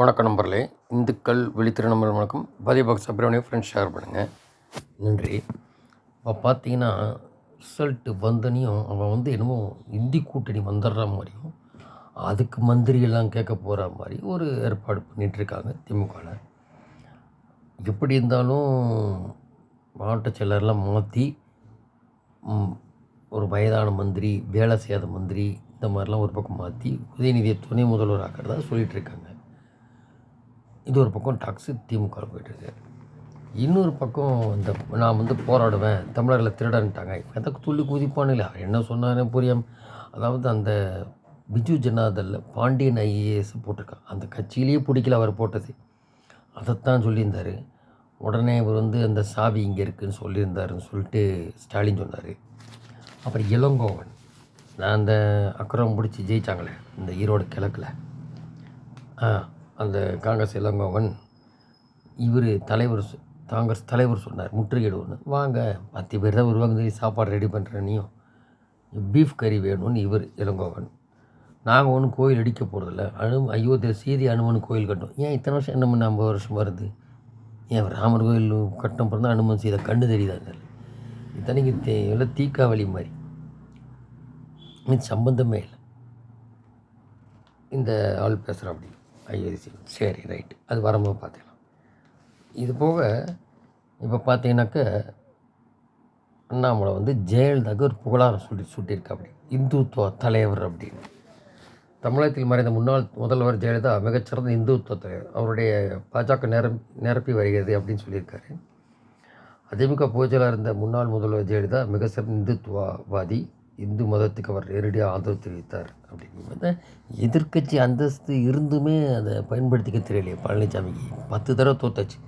வணக்கம் நம்பர்களே இந்துக்கள் விழித்திரு நம்பர் வணக்கம். பதிவு பாக்ஸ் அப்புறம் ஃப்ரெண்ட்ஸ் ஷேர் பண்ணுங்கள் நன்றி. இப்போ பார்த்தீங்கன்னா ரிசல்ட்டு வந்தனையும் அவன் வந்து என்னமோ இந்தி கூட்டணி வந்துடுற மாதிரியும் அதுக்கு மந்திரி எல்லாம் கேட்க போகிற மாதிரி ஒரு ஏற்பாடு பண்ணிகிட்ருக்காங்க திமுகவில் எப்படி இருந்தாலும் மாவட்ட செயலர்லாம் மாற்றி ஒரு வயதான மந்திரி வேலை செய்யாத மந்திரி இந்த மாதிரிலாம் ஒரு பக்கம் மாற்றி உதயநிதியை துணை முதல்வர் ஆக்கிறதா சொல்லிகிட்ருக்காங்க இது ஒரு பக்கம் டாக்ஸு திமுக போயிட்டுருக்கு. இன்னொரு பக்கம் இந்த நான் வந்து போராடுவேன் தமிழர்களை திருடன்ட்டாங்க. எதை துள்ளி குதிப்பானு இல்லை. அவர் என்ன சொன்னாரே புரியாம அதாவது அந்த பிஜு ஜனதாதளில் பாண்டியன் ஐஏஎஸ் போட்டிருக்கான் அந்த கட்சியிலேயே பிடிக்கல அவர் போட்டது. அதைத்தான் சொல்லியிருந்தார். உடனே இவர் வந்து அந்த சாவி இங்கே இருக்குதுன்னு சொல்லியிருந்தாருன்னு சொல்லிட்டு ஸ்டாலின் சொன்னார். அப்புறம் இளங்கோவன். நான் அந்த அக்கறம் பிடிச்சி ஜெயித்தாங்களே இந்த ஈரோடு கிழக்கில். ஆ அந்த காங்கிரஸ் இளங்கோவன் இவர் தலைவர் சொ- காங்கிரஸ் தலைவர் சொன்னார் முற்றுகையிடுவோன்னு வாங்க பத்து பேர் தான் வருவாங்க சாப்பாடு ரெடி பண்ணுறேனையும் பீஃப் கறி வேணும்னு இவர் இளங்கோவன். நாங்கள் ஒன்றும் கோயில் அடிக்க போகிறதில்ல அனு அயோத்தியா சீதி அனுமன் கோயில் கட்டும். ஏன் இத்தனை வருஷம் என்ன பண்ண ஐம்பது வருஷம் வருது? ஏன் ராமர் கோயில் கட்டம் பிறந்தா அனுமன் சீதை கண்ணு தெரியுதாங்க? இத்தனைக்கு தே இல்லை தீக்காவளி மாதிரி. இது சம்பந்தமே இல்லை. இந்த ஆள் பேசுகிறா அப்படி. ஐஏசி சரி ரைட்டு அது வரும்போது பார்த்துக்கலாம். இது போக இப்போ பார்த்தீங்கன்னாக்க அண்ணாமலை வந்து ஜெயலலிதாவுக்கு ஒரு புகழாரம் சுட்டி சுட்டியிருக்கா அப்படி இந்துத்துவ தலைவர் அப்படின்னு. தமிழகத்தில் மறைந்த முன்னாள் முதல்வர் ஜெயலலிதா மிகச்சிறந்த இந்துத்துவ தலைவர். அவருடைய பாஜக நிரம்பி நிரப்பி வருகிறது அப்படின்னு சொல்லியிருக்காரு. அதிமுக பூஜையில் இருந்த முன்னாள் முதல்வர் ஜெயலலிதா மிக சிறந்த இந்துத்துவவாதி. இந்து மதத்துக்கு அவர் நேரடியாக ஆதரவு தெரிவித்தார் அப்படின்னு எதிர்க்கட்சி அந்தஸ்து இருந்துமே அதை பயன்படுத்திக்க தெரியலையே. பழனிசாமிக்கு பத்து தடவை தோத்தாச்சு.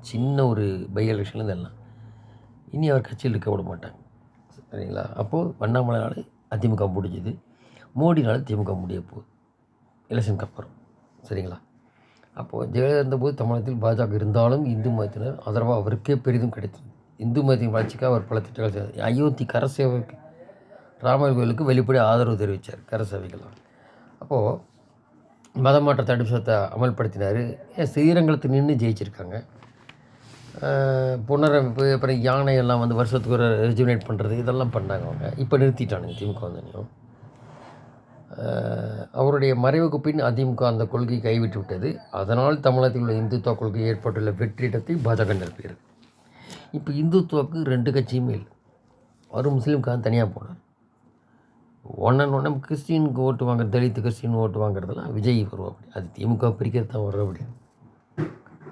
சின்ன ஒரு பை எலெக்ஷன் எல்லாம். இனி அவர் கட்சியில் இருக்க விட மாட்டாங்க. சரிங்களா? அப்போது அண்ணாமலைனால அதிமுக முடிஞ்சுது. மோடினால் திமுக முடிய போகுது. எலெக்ஷனுக்கு அப்புறம். சரிங்களா? அப்போது ஜெயலலிதா இருந்தபோது தமிழகத்தில் பாஜக இருந்தாலும் இந்து மதத்தினர் ஆதரவாக அவருக்கே பெரிதும் கிடைத்தது. இந்து மதத்தின் வளர்ச்சிக்காக அவர் பல திட்டங்கள் செய்தார். அயோத்தி கரசேவைக்கு ராமர் கோயிலுக்கு வெளிப்படை ஆதரவு தெரிவித்தார் கரசேவைகள்லாம் அப்போது மதமாற்ற தடுப்பு சட்டத்தை அமல்படுத்தினார். ஏன் ஸ்ரீரங்கத்தில் நின்று ஜெயிச்சிருக்காங்க. புனரமைப்பு அப்புறம் யானை எல்லாம் வந்து வருஷத்துக்கு ஒரு ரெஜுனேட் பண்ணுறது இதெல்லாம் பண்ணாங்க அவங்க. இப்போ நிறுத்திட்டானுங்க திமுக வந்தனையும். அவருடைய மறைவுக்கு பின் அதிமுக அந்த கொள்கையை கைவிட்டு விட்டது. அதனால் தமிழகத்தில் உள்ள இந்துத்துவ கொள்கை ஏற்பட்டுள்ள வெற்றிடத்தை பாஜக நிரப்பியது இப்போ இந்துத்துவக்கு ரெண்டு கட்சியுமே இல்லை. அவர் முஸ்லீம்கான் தனியாக போனார் ஒன்னு ஒன்று கிறிஸ்டினுக்கு ஓட்டு வாங்குற தலித்து கிறிஸ்டின் ஓட்டு வாங்குறதெல்லாம் விஜய் வரும் அப்படி. அது திமுக பிரிக்கிறது தான் வரும் அப்படி.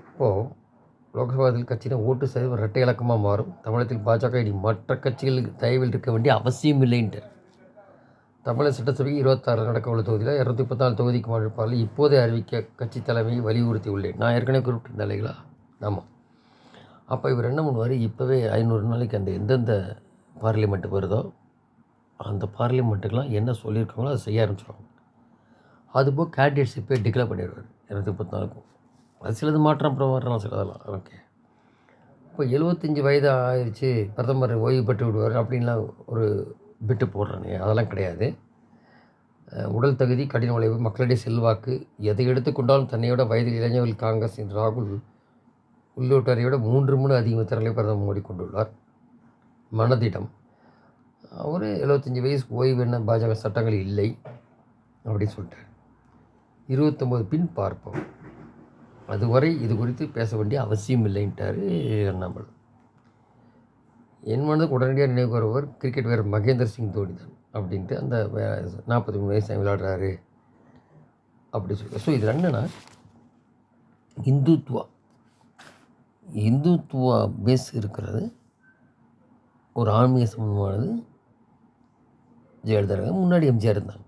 இப்போது லோக்சபாதில் கட்சியில் ஓட்டு சதவீதம் இரட்டை இலக்கமாக மாறும். தமிழகத்தில் பாஜக இனி மற்ற கட்சிகளுக்கு தயவில் இருக்க வேண்டிய அவசியம் இல்லைன்ட்டு. தமிழக சட்டசபை இருபத்தாறு நடக்க உள்ள தொகுதியில் இரநூத்தி முப்பத்தாலு தொகுதிக்கு மாற்றிருப்பார்கள் இப்போதே அறிவிக்க கட்சி தலைமையை வலியுறுத்தி உள்ளேன். நான் ஏற்கனவே குறிப்பிட்டிருந்த இல்லைங்களா? ஆமாம் அப்போ இவர் என்ன பண்ணுவார்? இப்போவே ஐநூறு நாளைக்கு அந்த எந்தெந்த பார்லிமெண்ட் வருதோ அந்த பார்லிமெண்ட்டுக்கெலாம் என்ன சொல்லியிருக்காங்களோ அதை செய்ய ஆரம்பிச்சிடுவாங்க அதுபோக கேண்டிடேட்ஸ் இப்போ டிக்ளேர் பண்ணிடுவார் இரநூத்தி முப்பத்தி நாலுக்கும் அது சிலது மாற்றம் அப்புறம் வரலாம் சிலதெல்லாம். ஓகே. இப்போ எழுபத்தஞ்சி வயது ஆயிடுச்சு பிரதமர் ஓய்வு பெற்று விடுவார் அப்படின்லாம் ஒரு பிட்டு போடுறானே அதெல்லாம் கிடையாது. உடல் தகுதி கடின உழைப்பு மக்களிடையே செல்வாக்கு எதை எடுத்துக்கொண்டாலும் தன்னையோட வயதில் இளைஞர்கள் காங்கிரஸின் ராகுல் உள்ளிட்டோரை விட மூன்று மூணு அதிக திறனை பிரதமர் மோடி கொண்டுள்ளார். மனதிடம். அவர் எழுபத்தஞ்சி வயசுக்கு ஓய்வு என்ன பாஜக சட்டங்கள் இல்லை அப்படின்னு சொல்லிட்டார். இருபத்தொம்போது பின் பார்ப்போம். அதுவரை இது குறித்து பேச வேண்டிய அவசியம் இல்லைன்ட்டார் அண்ணாமலை. என் மனதுக்கு உடனடியாக நினைவு வருவர் கிரிக்கெட் வீரர் மகேந்திர சிங் தோனி தான் அப்படின்ட்டு அந்த நாற்பத்தி மூணு வயசு விளையாடுறாரு அப்படி சொல்லி ஸோ இது என்னென்னா இந்துத்துவா இந்துத்துவா பேஸ் இருக்கிறது ஒரு ஆன்மீக சம்பந்தமானது ஜெயலலிதா இருக்காங்க. முன்னாடி எம்ஜிஆர் இருந்தாங்க.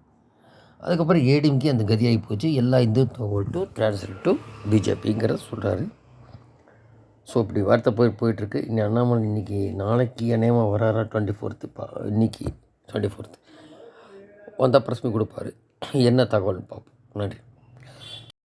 அதுக்கப்புறம் ஏடிஎம்கே அந்த கதியாகி போச்சு. எல்லா இந்துத்துவ ஓட்டும் டிரான்ஸ்ஃபர் டு பிஜேபிங்கிறத சொல்கிறாரு ஸோ இப்படி வார்த்தை போய் போயிட்டுருக்கு. இன்னும் அண்ணாமலை இன்னைக்கு நாளைக்கு அநேகமாக வராரா? டுவெண்ட்டி ஃபோர்த்து பா இன்னைக்கு டுவெண்ட்டி ஃபோர்த்து வந்தால் பிரச்சனை கொடுப்பாரு. என்ன தகவல்னு பார்ப்போம். நன்றி.